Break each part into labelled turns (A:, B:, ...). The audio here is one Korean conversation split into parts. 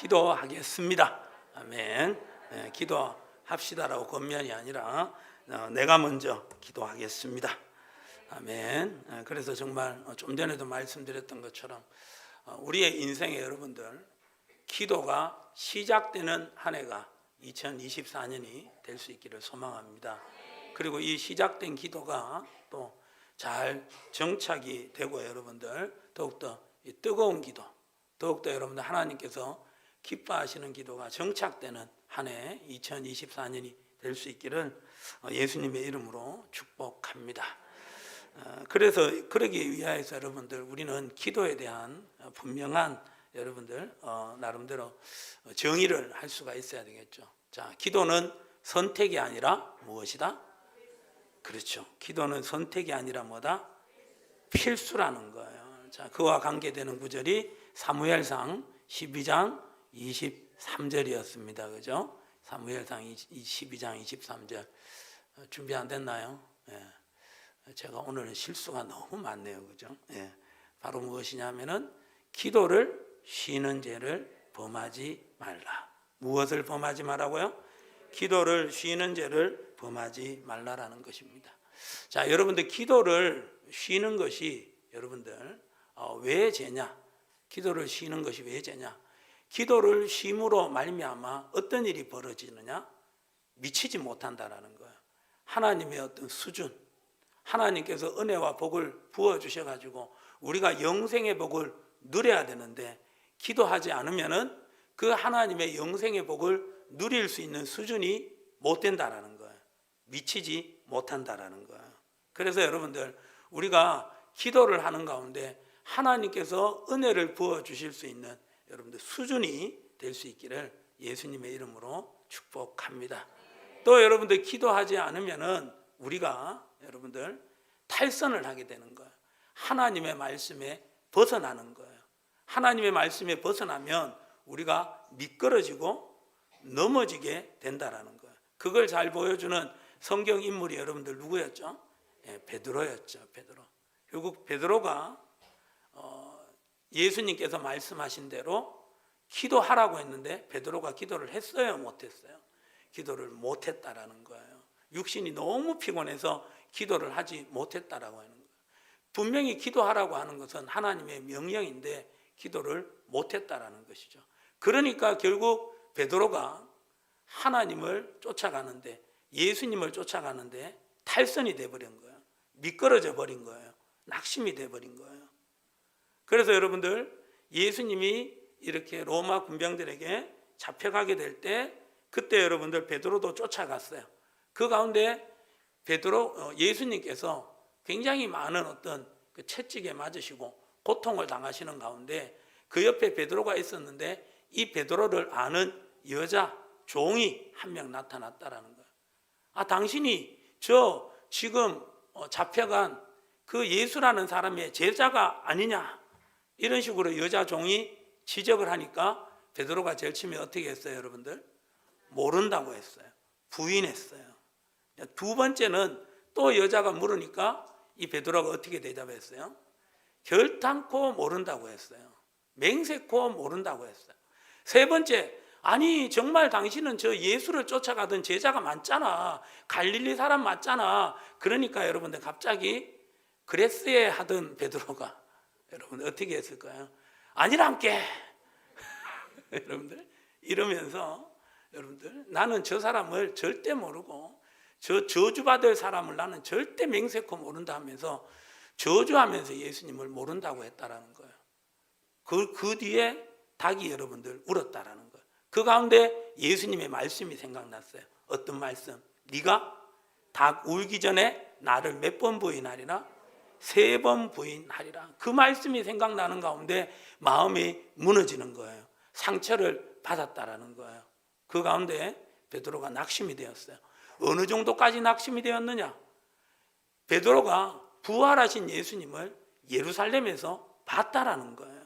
A: 기도하겠습니다. 아멘. 예, 기도합시다라고 권면이 아니라 어, 내가 먼저 기도하겠습니다. 아멘. 예, 그래서 정말 어, 좀 전에도 말씀드렸던 것처럼 어, 우리의 인생에 여러분들 기도가 시작되는 한 해가 2024년이 될 수 있기를 소망합니다. 그리고 이 시작된 기도가 또 잘 정착이 되고 여러분들 더욱더 이 뜨거운 기도, 더욱더 여러분들 하나님께서 기뻐하시는 기도가 정착되는 한 해 2024년이 될 수 있기를 어, 예수님의 이름으로 축복합니다. 어, 그래서 그러기 위하여서 여러분들 우리는 기도에 대한 어, 분명한 여러분들 어, 나름대로 정의를 할 수가 있어야 되겠죠. 자, 기도는 선택이 아니라 무엇이다? 그렇죠. 기도는 선택이 아니라 뭐다? 필수라는 거예요. 자, 그와 관계되는 구절이 사무엘상 12장 23절이었습니다. 그죠? 사무엘상 12장 23절. 어, 준비 안 됐나요? 예. 제가 오늘은 실수가 너무 많네요. 그죠? 예. 바로 무엇이냐면은 기도를 쉬는 죄를 범하지 말라. 무엇을 범하지 말라고요? 기도를 쉬는 죄를 범하지 말라라는 것입니다. 자, 여러분들 기도를 쉬는 것이 여러분들 어, 왜 죄냐? 기도를 쉬는 것이 왜 죄냐? 기도를 쉼으로 말미암아 어떤 일이 벌어지느냐? 미치지 못한다라는 거예요. 하나님의 어떤 수준, 하나님께서 은혜와 복을 부어 주셔 가지고 우리가 영생의 복을 누려야 되는데 기도하지 않으면은 그 하나님의 영생의 복을 누릴 수 있는 수준이 못 된다라는 거예요. 미치지 못한다라는 거예요. 그래서 여러분들 우리가 기도를 하는 가운데 하나님께서 은혜를 부어 주실 수 있는 여러분들 수준이 될 수 있기를 예수님의 이름으로 축복합니다. 또 여러분들 기도하지 않으면은 우리가 여러분들 탈선을 하게 되는 거예요. 하나님의 말씀에 벗어나는 거예요. 하나님의 말씀에 벗어나면 우리가 미끄러지고 넘어지게 된다라는 거예요. 그걸 잘 보여주는 성경 인물이 여러분들 누구였죠? 예, 베드로였죠. 베드로. 결국 베드로가 어, 예수님께서 말씀하신 대로 기도하라고 했는데 베드로가 기도를 했어요, 못 했어요? 기도를 못 했다라는 거예요. 육신이 너무 피곤해서 기도를 하지 못했다라고 하는 거예요. 분명히 기도하라고 하는 것은 하나님의 명령인데 기도를 못 했다라는 것이죠. 그러니까 결국 베드로가 하나님을 쫓아가는데 예수님을 쫓아가는데 탈선이 돼 버린 거예요. 미끄러져 버린 거예요. 낙심이 돼 버린 거예요. 그래서 여러분들 예수님이 이렇게 로마 군병들에게 잡혀가게 될 때 그때 여러분들 베드로도 쫓아갔어요. 그 가운데 베드로 어, 예수님께서 굉장히 많은 어떤 그 채찍에 맞으시고 고통을 당하시는 가운데 그 옆에 베드로가 있었는데 이 베드로를 아는 여자 종이 한 명 나타났다라는 거예요. 아 당신이 저 지금 어, 잡혀간 그 예수라는 사람의 제자가 아니냐 이런 식으로 여자 종이 지적을 하니까 베드로가 제일 처음에 어떻게 했어요, 여러분들? 모른다고 했어요. 부인했어요. 두 번째는 또 여자가 물으니까 이 베드로가 어떻게 대답했어요? 결탄코 모른다고 했어요. 맹세코 모른다고 했어요. 세 번째, 아니 정말 당신은 저 예수를 쫓아가던 제자가 맞잖아. 갈릴리 사람 맞잖아. 그러니까 여러분들 갑자기 그레스에 하던 베드로가 여러분 어떻게 했을까요? 아니란께 여러분들 이러면서 여러분들 나는 저 사람을 절대 모르고 저 저주받을 사람을 나는 절대 맹세코 모른다 하면서 저주하면서 예수님을 모른다고 했다라는 거예요. 그, 그 뒤에 닭이 여러분들 울었다라는 거예요. 그 가운데 예수님의 말씀이 생각났어요. 어떤 말씀? 네가 닭 울기 전에 나를 몇 번 부인하리라? 세 번 부인하리라. 그 말씀이 생각나는 가운데 마음이 무너지는 거예요. 상처를 받았다라는 거예요. 그 가운데 베드로가 낙심이 되었어요. 어느 정도까지 낙심이 되었느냐? 베드로가 부활하신 예수님을 예루살렘에서 봤다라는 거예요.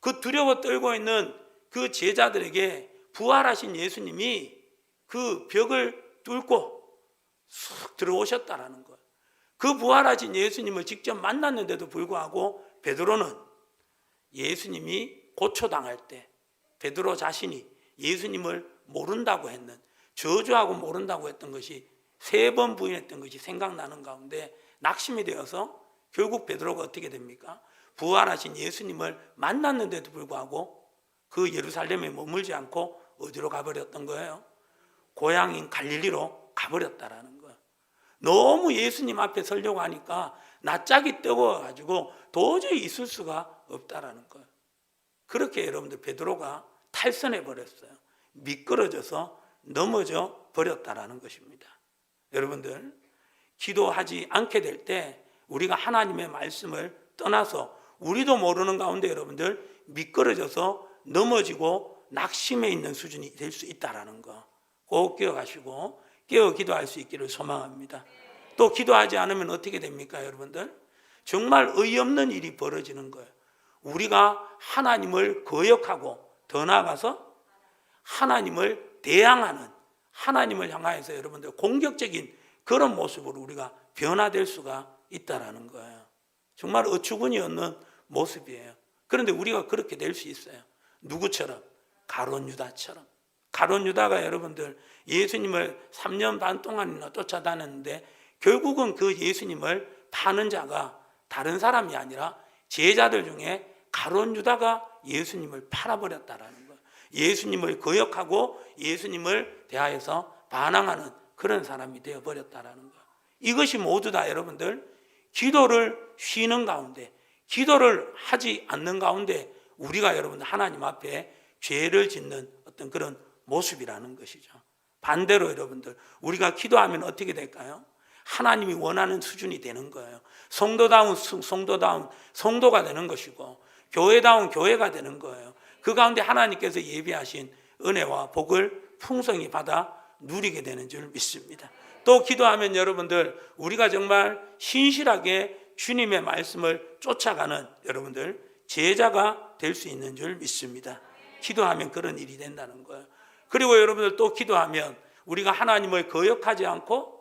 A: 그 두려워 떨고 있는 그 제자들에게 부활하신 예수님이 그 벽을 뚫고 쑥 들어오셨다라는 거예요. 그 부활하신 예수님을 직접 만났는데도 불구하고 베드로는 예수님이 고초당할 때 베드로 자신이 예수님을 모른다고 했는 저주하고 모른다고 했던 것이 세 번 부인했던 것이 생각나는 가운데 낙심이 되어서 결국 베드로가 어떻게 됩니까? 부활하신 예수님을 만났는데도 불구하고 그 예루살렘에 머물지 않고 어디로 가버렸던 거예요? 고향인 갈릴리로 가버렸다라는 거예요. 너무 예수님 앞에 서려고 하니까 낯짝이 뜨거워가지고 도저히 있을 수가 없다라는 거예요. 그렇게 여러분들 베드로가 탈선해 버렸어요. 미끄러져서 넘어져 버렸다라는 것입니다. 여러분들 기도하지 않게 될 때 우리가 하나님의 말씀을 떠나서 우리도 모르는 가운데 여러분들 미끄러져서 넘어지고 낙심해 있는 수준이 될 수 있다라는 거. 꼭 기억하시고 깨어 기도할 수 있기를 소망합니다. 또 기도하지 않으면 어떻게 됩니까, 여러분들? 정말 어이없는 일이 벌어지는 거예요. 우리가 하나님을 거역하고 더 나아가서 하나님을 대항하는 하나님을 향하여서 여러분들 공격적인 그런 모습으로 우리가 변화될 수가 있다라는 거예요. 정말 어처구니 없는 모습이에요. 그런데 우리가 그렇게 될 수 있어요. 누구처럼? 가론 유다처럼. 가론 유다가 여러분들 예수님을 3년 반 동안이나 쫓아다녔는데 결국은 그 예수님을 파는 자가 다른 사람이 아니라 제자들 중에 가론 유다가 예수님을 팔아버렸다라는 거예요. 예수님을 거역하고 예수님을 대하여서 반항하는 그런 사람이 되어 버렸다라는 거예요. 이것이 모두 다 여러분들 기도를 쉬는 가운데 기도를 하지 않는 가운데 우리가 여러분들 하나님 앞에 죄를 짓는 어떤 그런 모습이라는 것이죠. 반대로 여러분들 우리가 기도하면 어떻게 될까요? 하나님이 원하는 수준이 되는 거예요. 성도다운 수- 성도다운 성도가 되는 것이고 교회다운 교회가 되는 거예요. 그 가운데 하나님께서 예비하신 은혜와 복을 풍성히 받아 누리게 되는 줄 믿습니다. 또 기도하면 여러분들 우리가 정말 신실하게 주님의 말씀을 쫓아가는 여러분들 제자가 될 수 있는 줄 믿습니다. 기도하면 그런 일이 된다는 거예요. 그리고 여러분들 또 기도하면 우리가 하나님을 거역하지 않고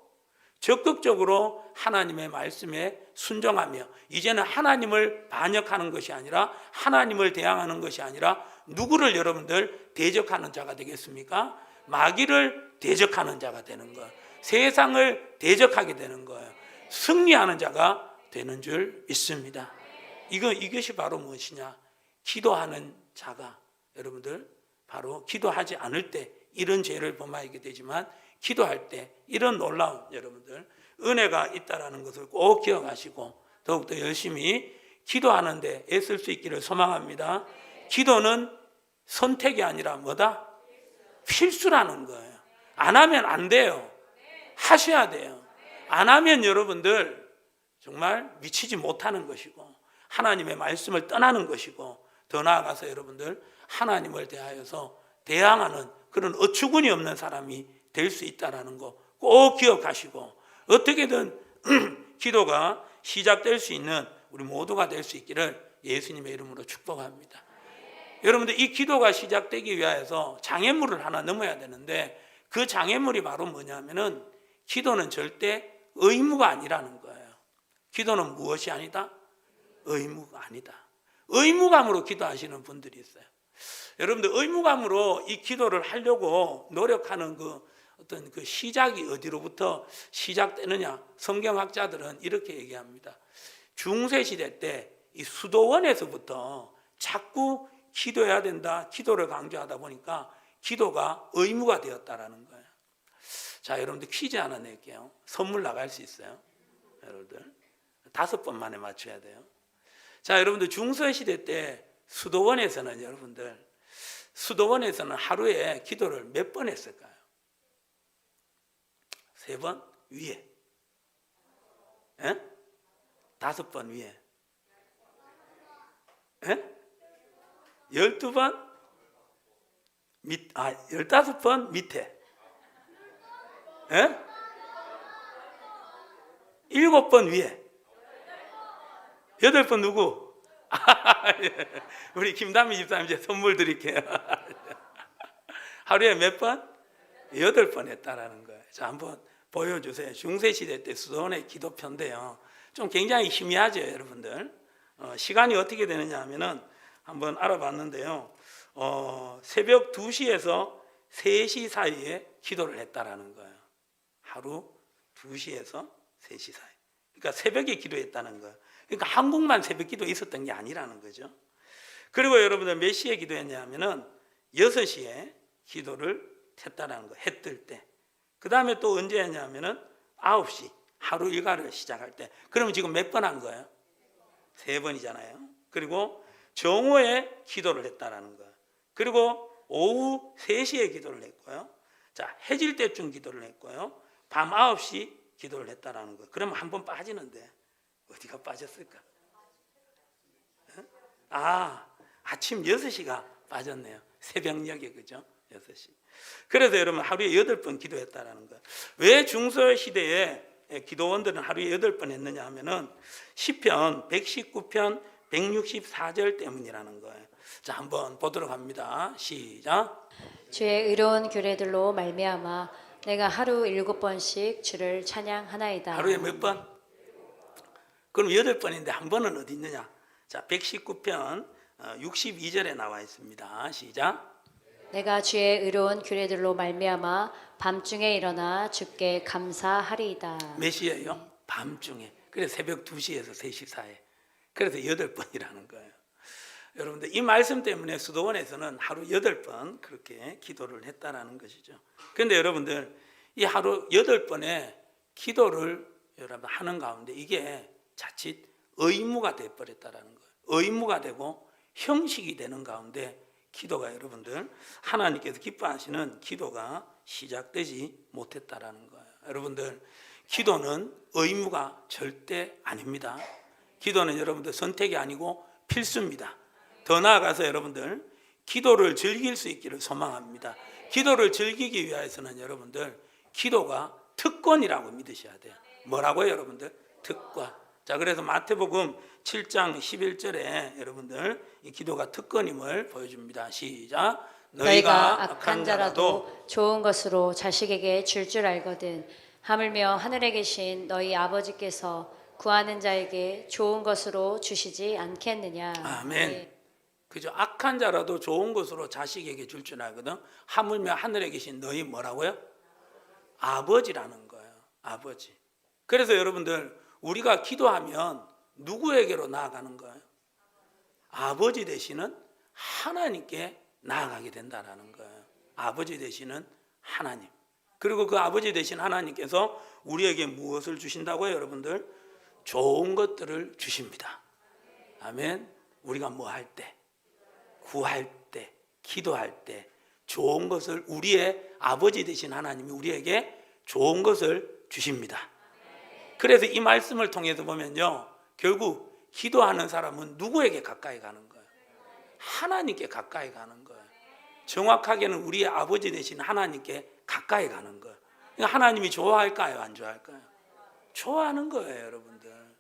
A: 적극적으로 하나님의 말씀에 순종하며 이제는 하나님을 반역하는 것이 아니라 하나님을 대항하는 것이 아니라 누구를 여러분들 대적하는 자가 되겠습니까? 마귀를 대적하는 자가 되는 거예요. 세상을 대적하게 되는 거예요. 승리하는 자가 되는 줄 믿습니다. 이거 이것이 바로 무엇이냐? 기도하는 자가 여러분들 바로 기도하지 않을 때 이런 죄를 범하게 되지만 기도할 때 이런 놀라운 여러분들 은혜가 있다라는 것을 꼭 기억하시고 더욱더 열심히 기도하는데 애쓸 수 있기를 소망합니다. 기도는 선택이 아니라 뭐다? 필수라는 거예요. 안 하면 안 돼요. 하셔야 돼요. 안 하면 여러분들 정말 미치지 못하는 것이고 하나님의 말씀을 떠나는 것이고 더 나아가서 여러분들 하나님을 대하여서 대항하는 그런 어처구니 없는 사람이 될 수 있다라는 거 꼭 기억하시고 어떻게든 기도가 시작될 수 있는 우리 모두가 될 수 있기를 예수님의 이름으로 축복합니다. 여러분들 이 기도가 시작되기 위하여서 장애물을 하나 넘어야 되는데 그 장애물이 바로 뭐냐면은 기도는 절대 의무가 아니라는 거예요. 기도는 무엇이 아니다? 의무가 아니다. 의무감으로 기도하시는 분들이 있어요. 여러분들 의무감으로 이 기도를 하려고 노력하는 그 어떤 그 시작이 어디로부터 시작되느냐? 성경학자들은 이렇게 얘기합니다. 중세 시대 때 이 수도원에서부터 자꾸 기도해야 된다, 기도를 강조하다 보니까 기도가 의무가 되었다라는 거예요. 자, 여러분들 퀴즈 하나 낼게요. 선물 나갈 수 있어요. 여러분들 다섯 번 만에 맞춰야 돼요. 자, 여러분들 중세 시대 때 수도원에서는 여러분들 수도원에서는 하루에 기도를 몇 번 했을까요? 세 번 위에. 에? 다섯 번 위에. 에? 열두 번 밑, 아, 열다섯 번 밑에. 에? 일곱 번 위에. 여덟 번 누구? 아, 예. 우리 김다미 집사님 이제 선물 드릴게요. 하루에 몇 번? 여덟 번 했다라는 거예요. 자, 한번 보여주세요. 중세시대 때 수도원의 기도편인데요. 좀 굉장히 희미하죠, 여러분들. 어, 시간이 어떻게 되느냐 하면은 한번 알아봤는데요. 어, 새벽 2시에서 3시 사이에 기도를 했다라는 거예요. 하루 2시에서 3시 사이. 그러니까 새벽에 기도했다는 거예요. 그러니까 한국만 새벽 기도 있었던 게 아니라는 거죠. 그리고 여러분들 몇 시에 기도했냐면은 6시에 기도를 했다라는 거예요. 해뜰 때. 그 다음에 또 언제 했냐면은 9시 하루 일과를 시작할 때. 그러면 지금 몇 번 한 거예요? 세 번이잖아요. 그리고 정오에 기도를 했다라는 거예요. 그리고 오후 3시에 기도를 했고요. 자, 해질 때쯤 기도를 했고요. 밤 9시 기도를 했다라는 거예요. 그러면 한 번 빠지는데 어디가 빠졌을까? 어? 아, 아침 6시가 빠졌네요. 새벽녘에 그죠? 6시. 그래서 여러분 하루에 8번 기도했다라는 거예요. 왜 중소 시대에 기도원들은 하루에 8번 했느냐 하면은 시편 119편 164절 때문이라는 거예요. 자, 한번 보도록 합니다. 시작.
B: 주의 의로운 규례들로 말미암아 내가 하루 일곱 번씩 주를 찬양하나이다.
A: 하루에 몇 번? 그럼 여덟 번인데 한 번은 어디 있느냐? 자, 119편 62절에 나와 있습니다. 시작.
B: 내가 주의 의로운 규례들로 말미암아 밤중에 일어나 주께 감사하리이다.
A: 몇 시에요? 밤중에. 그래서 새벽 2시에서 3시 사이에. 그래서 여덟 번이라는 거예요. 여러분들 이 말씀 때문에 수도원에서는 하루 여덟 번 그렇게 기도를 했다라는 것이죠. 그런데 여러분들 이 하루 여덟 번의 기도를 여러분 하는 가운데 이게 자칫 의무가 돼 버렸다라는 거예요. 의무가 되고 형식이 되는 가운데 기도가 여러분들 하나님께서 기뻐하시는 기도가 시작되지 못했다라는 거예요. 여러분들 기도는 의무가 절대 아닙니다. 기도는 여러분들 선택이 아니고 필수입니다. 더 나아가서 여러분들 기도를 즐길 수 있기를 소망합니다. 기도를 즐기기 위해서는 여러분들 기도가 특권이라고 믿으셔야 돼요. 뭐라고요, 여러분들? 특권. 자, 그래서 마태복음 7장 11절에 여러분들 이 기도가 특권임을 보여줍니다. 시작.
B: 너희가 악한 자라도 좋은 것으로 자식에게 줄 줄 알거든 하물며 하늘에 계신 너희 아버지께서 구하는 자에게 좋은 것으로 주시지 않겠느냐.
A: 아멘.
B: 네.
A: 그죠? 악한 자라도 좋은 것으로 자식에게 줄 줄 알거든. 하물며 하늘에 계신 너희 뭐라고요? 아버지라는 거예요. 아버지. 그래서 여러분들 우리가 기도하면 누구에게로 나아가는 거예요? 아버지 되시는 하나님께 나아가게 된다라는 거예요. 아버지 되시는 하나님. 그리고 그 아버지 되신 하나님께서 우리에게 무엇을 주신다고요, 여러분들? 좋은 것들을 주십니다. 아멘. 우리가 뭐 할 때, 구할 때, 기도할 때 좋은 것을 우리의 아버지 되신 하나님이 우리에게 좋은 것을 주십니다. 그래서 이 말씀을 통해서 보면요. 결국 기도하는 사람은 누구에게 가까이 가는 거예요? 하나님께 가까이 가는 거예요. 정확하게는 우리의 아버지 되신 하나님께 가까이 가는 거예요. 그러니까 하나님이 좋아할까요? 안 좋아할까요? 좋아하는 거예요, 여러분들.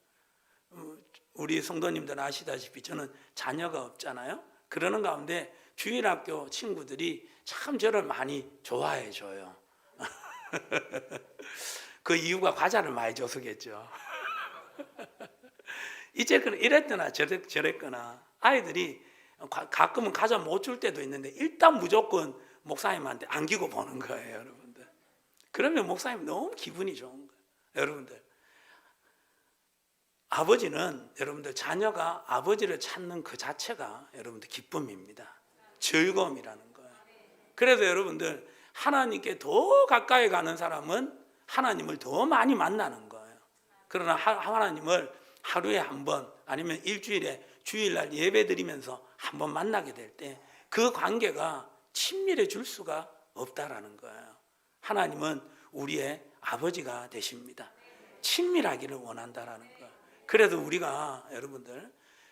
A: 음, 우리 성도님들 아시다시피 저는 자녀가 없잖아요. 그러는 가운데 주일학교 친구들이 참 저를 많이 좋아해 줘요. 그 이유가 과자를 많이 줘서겠죠. 이제는 이랬거나 저랬, 저랬거나 아이들이 가- 가끔은 과자 못 줄 때도 있는데 일단 무조건 목사님한테 안기고 보는 거예요, 여러분들. 그러면 목사님 너무 기분이 좋은 거예요. 여러분들. 아버지는 여러분들 자녀가 아버지를 찾는 그 자체가 여러분들 기쁨입니다. 즐거움이라는 거예요. 그래서 여러분들 하나님께 더 가까이 가는 사람은 하나님을 더 많이 만나는 거예요. 그러나 하- 하나님을 하루에 한 번 아니면 일주일에 주일날 예배 드리면서 한 번 만나게 될 때 그 관계가 친밀해질 수가 없다라는 거예요. 하나님은 우리의 아버지가 되십니다. 친밀하기를 원한다라는 거예요. 그래서 우리가 여러분들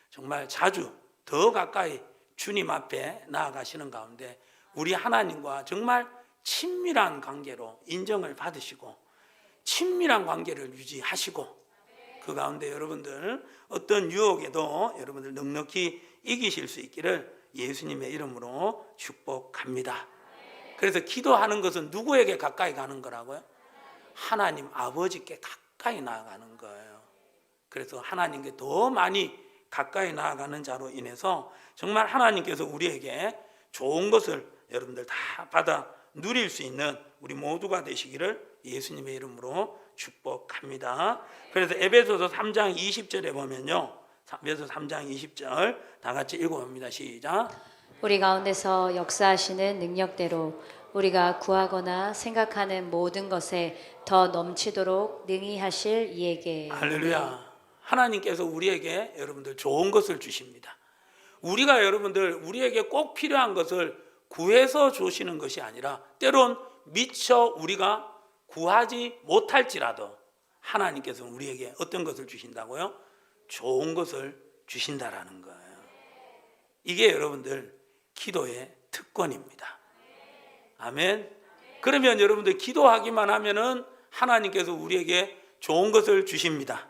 A: 정말 자주 더 가까이 주님 앞에 나아가시는 가운데 우리 하나님과 정말 친밀한 관계로 인정을 받으시고 친밀한 관계를 유지하시고 그 가운데 여러분들 어떤 유혹에도 여러분들 넉넉히 이기실 수 있기를 예수님의 이름으로 축복합니다. 그래서 기도하는 것은 누구에게 가까이 가는 거라고요? 하나님 아버지께 가까이 나아가는 거예요. 그래서 하나님께 더 많이 가까이 나아가는 자로 인해서 정말 하나님께서 우리에게 좋은 것을 여러분들 다 받아 누릴 수 있는 우리 모두가 되시기를 예수님의 이름으로 축복합니다. 그래서 에베소서 3장 20절에 보면요. 에베소 3장 20절 다 같이 읽어봅니다. 시작.
B: 우리 가운데서 역사하시는 능력대로 우리가 구하거나 생각하는 모든 것에 더 넘치도록 능히 하실 이에게
A: 할렐루야. 하나님께서 우리에게 여러분들 좋은 것을 주십니다. 우리가 여러분들 우리에게 꼭 필요한 것을 구해서 주시는 것이 아니라 때론 미처 우리가 구하지 못할지라도 하나님께서 우리에게 어떤 것을 주신다고요? 좋은 것을 주신다라는 거예요. 이게 여러분들 기도의 특권입니다. 아멘. 그러면 여러분들 기도하기만 하면은 하나님께서 우리에게 좋은 것을 주십니다.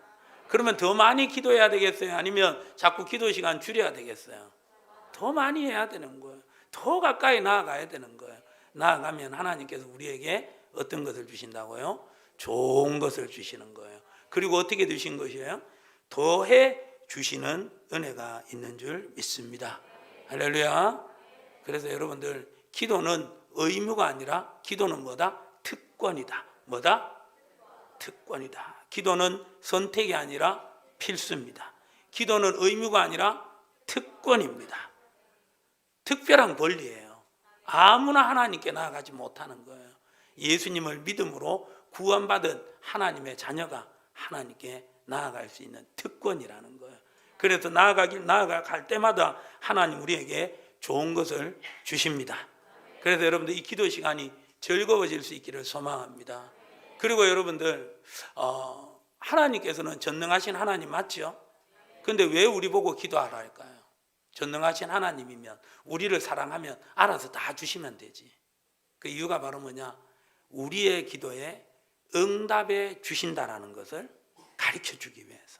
A: 그러면 더 많이 기도해야 되겠어요? 아니면 자꾸 기도 시간 줄여야 되겠어요? 더 많이 해야 되는 거예요. 더 가까이 나아가야 되는 거예요. 나아가면 하나님께서 우리에게 어떤 것을 주신다고요? 좋은 것을 주시는 거예요. 그리고 어떻게 주신 것이에요? 더해 주시는 은혜가 있는 줄 믿습니다. 할렐루야. 그래서 여러분들 기도는 의무가 아니라 기도는 뭐다? 특권이다. 뭐다? 특권이다. 기도는 선택이 아니라 필수입니다. 기도는 의무가 아니라 특권입니다. 특별한 권리예요. 아무나 하나님께 나아가지 못하는 거예요. 예수님을 믿음으로 구원받은 하나님의 자녀가 하나님께 나아갈 수 있는 특권이라는 거예요. 그래서 나아가길 나아갈 때마다 하나님 우리에게 좋은 것을 주십니다. 그래서 여러분들 이 기도 시간이 즐거워질 수 있기를 소망합니다. 그리고 여러분들 어, 하나님께서는 전능하신 하나님 맞죠? 근데 왜 우리 보고 기도하라 할까요? 전능하신 하나님이면 우리를 사랑하면 알아서 다 주시면 되지. 그 이유가 바로 뭐냐? 우리의 기도에 응답해 주신다라는 것을 가르쳐 주기 위해서.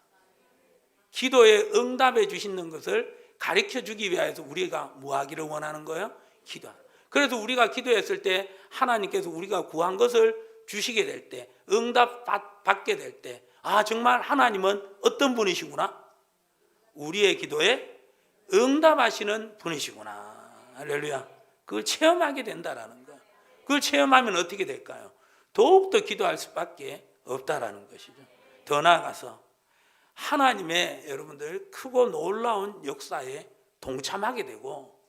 A: 기도에 응답해 주시는 것을 가르쳐 주기 위해서 우리가 뭐 하기를 원하는 거예요? 기도. 그래서 우리가 기도했을 때 하나님께서 우리가 구한 것을 주시게 될 때, 응답 받, 받게 될 때, 아, 정말 하나님은 어떤 분이시구나? 우리의 기도에 응답하시는 분이시구나. 할렐루야. 그걸 체험하게 된다라는 거. 그걸 체험하면 어떻게 될까요? 더욱더 기도할 수밖에 없다라는 것이죠. 더 나아가서 하나님의 여러분들 크고 놀라운 역사에 동참하게 되고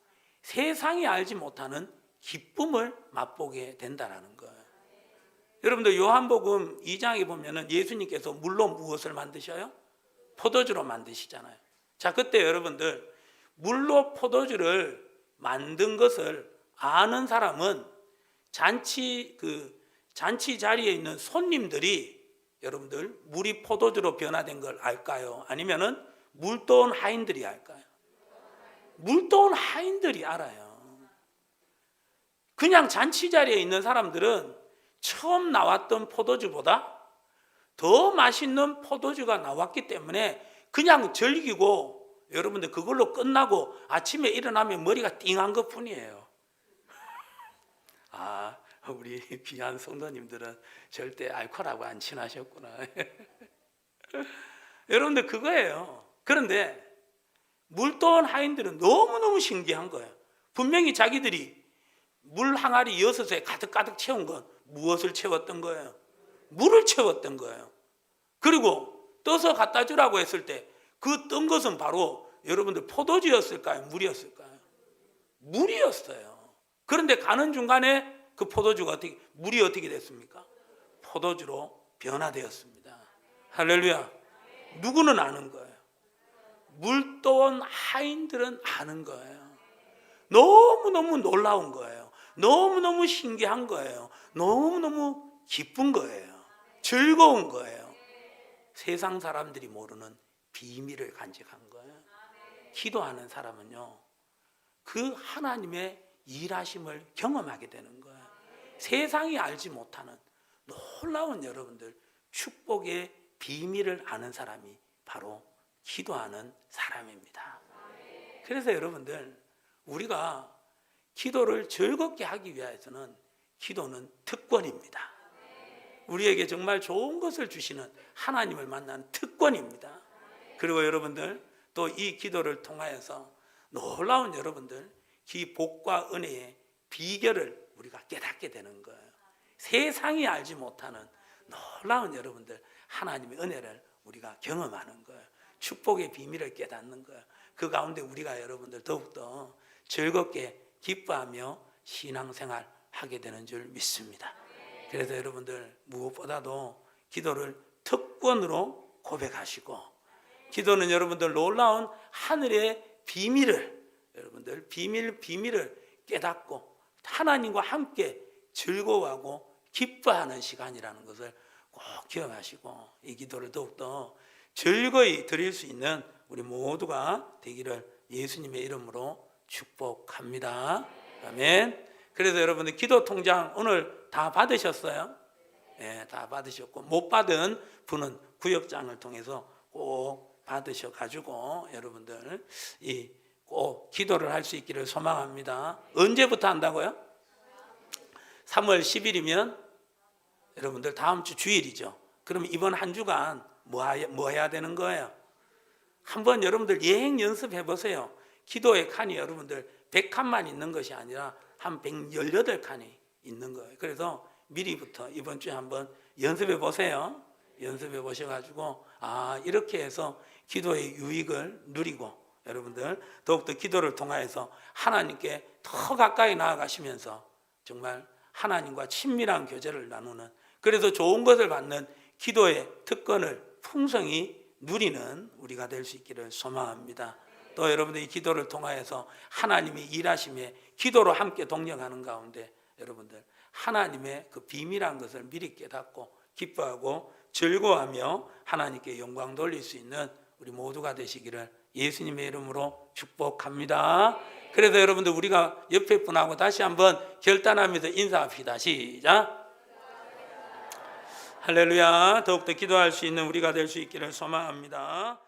A: 세상이 알지 못하는 기쁨을 맛보게 된다라는 거예요. 여러분들 요한복음 2장에 보면은 예수님께서 물로 무엇을 만드셔요? 포도주로 만드시잖아요. 자, 그때 여러분들 물로 포도주를 만든 것을 아는 사람은 잔치 그 잔치 자리에 있는 손님들이 여러분들 물이 포도주로 변화된 걸 알까요? 아니면은 물도온 하인들이 알까요? 물도온 하인들이 알아요. 그냥 잔치 자리에 있는 사람들은 처음 나왔던 포도주보다 더 맛있는 포도주가 나왔기 때문에 그냥 즐기고 여러분들 그걸로 끝나고 아침에 일어나면 머리가 띵한 것 뿐이에요. 아, 우리 귀한 성도님들은 절대 알코올하고 안 친하셨구나. 여러분들 그거예요. 그런데 물도원 하인들은 너무너무 신기한 거예요. 분명히 자기들이 물 항아리 여섯에 가득가득 채운 건 무엇을 채웠던 거예요? 물을 채웠던 거예요. 그리고 떠서 갖다 주라고 했을 때 그 뜬 것은 바로 여러분들 포도주였을까요? 물이었을까요? 물이었어요. 그런데 가는 중간에 그 포도주가 어떻게 물이 어떻게 됐습니까? 포도주로 변화되었습니다. 할렐루야. 누구는 아는 거예요. 물도원 하인들은 아는 거예요. 너무너무 놀라운 거예요. 너무너무 신기한 거예요. 너무너무 기쁜 거예요. 즐거운 거예요. 세상 사람들이 모르는 비밀을 간직한 거예요. 기도하는 사람은요, 그 하나님의 일하심을 경험하게 되는 거예요. 세상이 알지 못하는 놀라운 여러분들 축복의 비밀을 아는 사람이 바로 기도하는 사람입니다. 그래서 여러분들, 우리가 기도를 즐겁게 하기 위해서는 기도는 특권입니다. 우리에게 정말 좋은 것을 주시는 하나님을 만나는 특권입니다. 그리고 여러분들 또 이 기도를 통하여서 놀라운 여러분들 그 복과 은혜의 비결을 우리가 깨닫게 되는 거예요. 세상이 알지 못하는 놀라운 여러분들 하나님의 은혜를 우리가 경험하는 거예요. 축복의 비밀을 깨닫는 거예요. 그 가운데 우리가 여러분들 더욱더 즐겁게 기뻐하며 신앙생활 하게 되는 줄 믿습니다. 그래서 여러분들 무엇보다도 기도를 특권으로 고백하시고 기도는 여러분들 놀라운 하늘의 비밀을 여러분들 비밀 비밀을 깨닫고 하나님과 함께 즐거워하고 기뻐하는 시간이라는 것을 꼭 기억하시고 이 기도를 더욱더 즐거이 드릴 수 있는 우리 모두가 되기를 예수님의 이름으로 축복합니다. 아멘. 그래서 여러분들 기도 통장 오늘 다 받으셨어요? 예, 다 받으셨고 못 받은 분은 구역장을 통해서 꼭 받으셔 가지고 여러분들 이 꼭 기도를 할 수 있기를 소망합니다. 언제부터 한다고요? 3월 10일이면 여러분들 다음 주 주일이죠. 그럼 이번 한 주간 뭐, 하- 뭐 해야 되는 거예요? 한번 여러분들 예행 연습해 보세요. 기도의 칸이 여러분들 100칸만 있는 것이 아니라 한 118칸이 있는 거예요. 그래서 미리부터 이번 주에 한번 연습해 보세요. 연습해 보셔가지고 아 이렇게 해서 기도의 유익을 누리고 여러분들 더욱더 기도를 통하여서 하나님께 더 가까이 나아가시면서 정말 하나님과 친밀한 교제를 나누는 그래서 좋은 것을 받는 기도의 특권을 풍성히 누리는 우리가 될 수 있기를 소망합니다. 또 여러분들 이 기도를 통하여서 하나님이 일하심에 기도로 함께 동력하는 가운데 여러분들 하나님의 그 비밀한 것을 미리 깨닫고 기뻐하고 즐거워하며 하나님께 영광 돌릴 수 있는 우리 모두가 되시기를 예수님의 이름으로 축복합니다. 그래서 여러분들 우리가 옆에 분하고 다시 한번 결단하면서 인사합시다. 시작. 할렐루야. 더욱더 기도할 수 있는 우리가 될 수 있기를 소망합니다.